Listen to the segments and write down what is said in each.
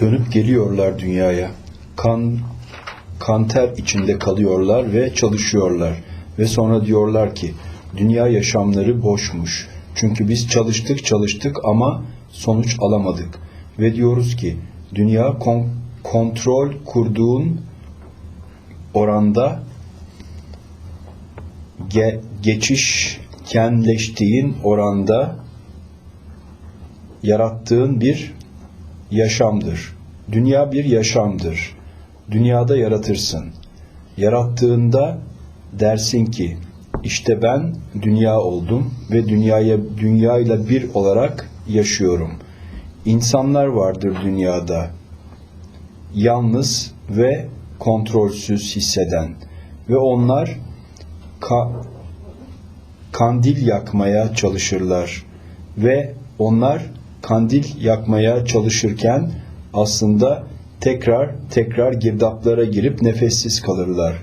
Dönüp geliyorlar dünyaya. Kan kanter içinde kalıyorlar ve çalışıyorlar. Ve sonra diyorlar ki dünya yaşamları boşmuş. Çünkü biz çalıştık çalıştık ama sonuç alamadık. Ve diyoruz ki dünya kon- kontrol kurduğun oranda ge- geçişkenleştiğin oranda yarattığın bir yaşamdır. Dünya bir yaşamdır. Dünyada yaratırsın. Yarattığında dersin ki işte ben dünya oldum ve dünyaya dünyayla bir olarak yaşıyorum. İnsanlar vardır dünyada. Yalnız ve kontrolsüz hisseden ve onlar ka- kandil yakmaya çalışırlar ve onlar kandil yakmaya çalışırken aslında tekrar tekrar girdaplara girip nefessiz kalırlar.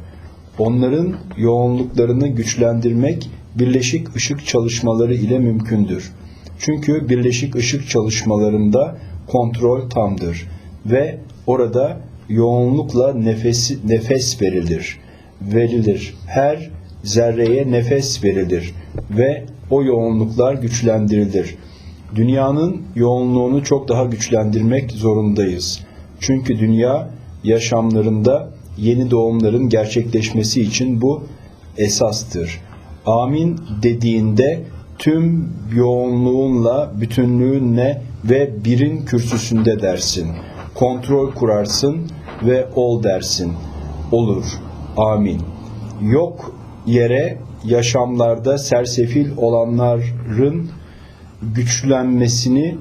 Onların yoğunluklarını güçlendirmek birleşik ışık çalışmaları ile mümkündür. Çünkü birleşik ışık çalışmalarında kontrol tamdır ve orada yoğunlukla nefesi, nefes verilir. Verilir. Her zerreye nefes verilir ve o yoğunluklar güçlendirilir. Dünyanın yoğunluğunu çok daha güçlendirmek zorundayız. Çünkü dünya yaşamlarında yeni doğumların gerçekleşmesi için bu esastır. Amin dediğinde tüm yoğunluğunla, bütünlüğünle ve birin kürsüsünde dersin. Kontrol kurarsın ve ol dersin. Olur. Amin. Yok yere yaşamlarda sersefil olanların güçlenmesini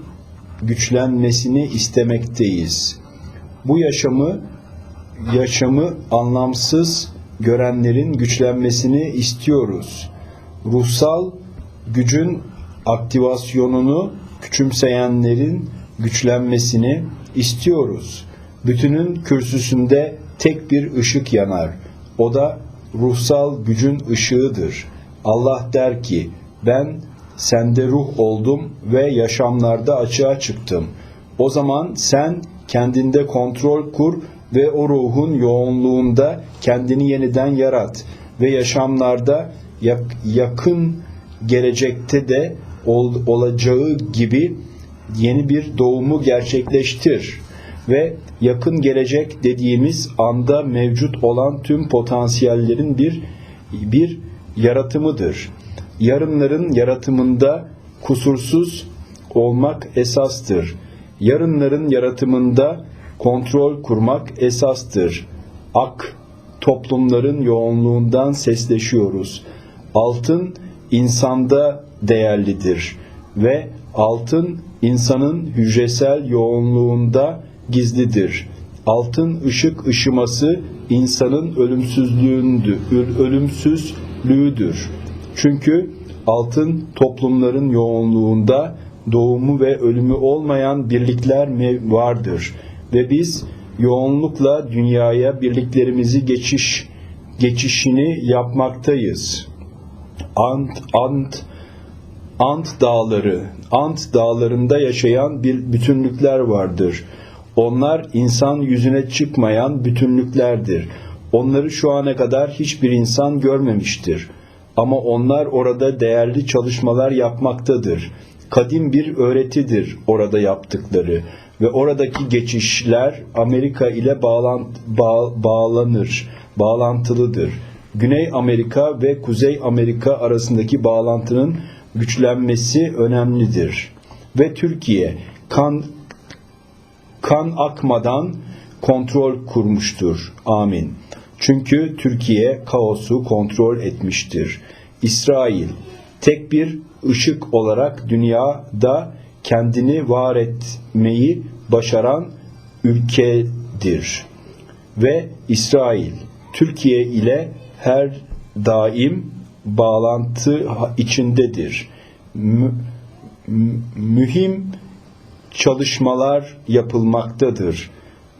güçlenmesini istemekteyiz. Bu yaşamı yaşamı anlamsız görenlerin güçlenmesini istiyoruz. Ruhsal gücün aktivasyonunu küçümseyenlerin güçlenmesini istiyoruz. Bütünün kürsüsünde tek bir ışık yanar. O da ruhsal gücün ışığıdır. Allah der ki ben sende ruh oldum ve yaşamlarda açığa çıktım. O zaman sen kendinde kontrol kur ve o ruhun yoğunluğunda kendini yeniden yarat ve yaşamlarda yak- yakın gelecekte de ol- olacağı gibi yeni bir doğumu gerçekleştir ve yakın gelecek dediğimiz anda mevcut olan tüm potansiyellerin bir bir yaratımıdır. Yarınların yaratımında kusursuz olmak esastır. Yarınların yaratımında kontrol kurmak esastır. Ak toplumların yoğunluğundan sesleşiyoruz. Altın insanda değerlidir ve altın insanın hücresel yoğunluğunda gizlidir. Altın ışık ışıması insanın ölümsüzlüğündür, ölümsüzlüğüdür. Çünkü altın toplumların yoğunluğunda doğumu ve ölümü olmayan birlikler vardır ve biz yoğunlukla dünyaya birliklerimizi geçiş geçişini yapmaktayız. Ant ant Ant dağları, Ant dağlarında yaşayan bir bütünlükler vardır. Onlar insan yüzüne çıkmayan bütünlüklerdir. Onları şu ana kadar hiçbir insan görmemiştir. Ama onlar orada değerli çalışmalar yapmaktadır. Kadim bir öğretidir orada yaptıkları ve oradaki geçişler Amerika ile bağlan, bağ- bağlanır, bağlantılıdır. Güney Amerika ve Kuzey Amerika arasındaki bağlantının güçlenmesi önemlidir. Ve Türkiye kan kan akmadan kontrol kurmuştur. Amin. Çünkü Türkiye kaosu kontrol etmiştir. İsrail tek bir ışık olarak dünyada kendini var etmeyi başaran ülkedir. Ve İsrail Türkiye ile her daim bağlantı içindedir. Mü- mü- mühim çalışmalar yapılmaktadır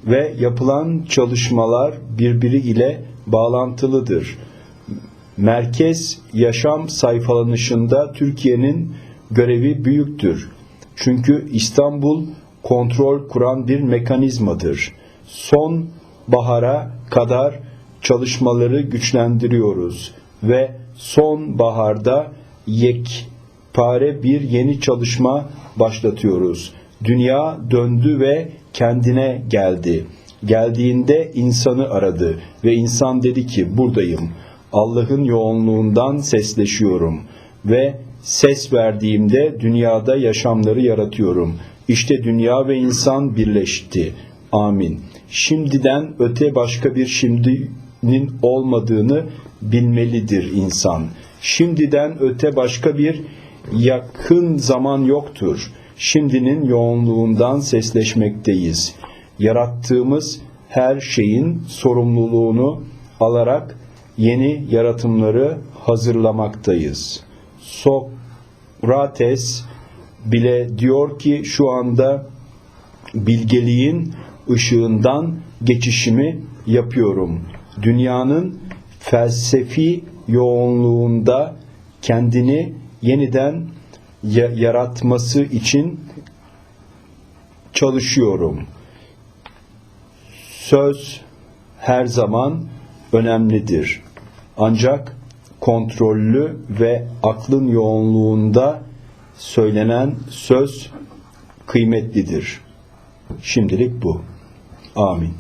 ve yapılan çalışmalar birbiri ile bağlantılıdır. Merkez yaşam sayfalanışında Türkiye'nin görevi büyüktür. Çünkü İstanbul kontrol kuran bir mekanizmadır. Son bahara kadar çalışmaları güçlendiriyoruz ve son baharda yekpare bir yeni çalışma başlatıyoruz. Dünya döndü ve kendine geldi. Geldiğinde insanı aradı ve insan dedi ki buradayım. Allah'ın yoğunluğundan sesleşiyorum ve ses verdiğimde dünyada yaşamları yaratıyorum. İşte dünya ve insan birleşti. Amin. Şimdiden öte başka bir şimdinin olmadığını bilmelidir insan. Şimdiden öte başka bir yakın zaman yoktur. Şimdinin yoğunluğundan sesleşmekteyiz. Yarattığımız her şeyin sorumluluğunu alarak yeni yaratımları hazırlamaktayız. Sokrates bile diyor ki şu anda bilgeliğin ışığından geçişimi yapıyorum. Dünyanın felsefi yoğunluğunda kendini yeniden yaratması için çalışıyorum. Söz her zaman önemlidir. Ancak kontrollü ve aklın yoğunluğunda söylenen söz kıymetlidir. Şimdilik bu. Amin.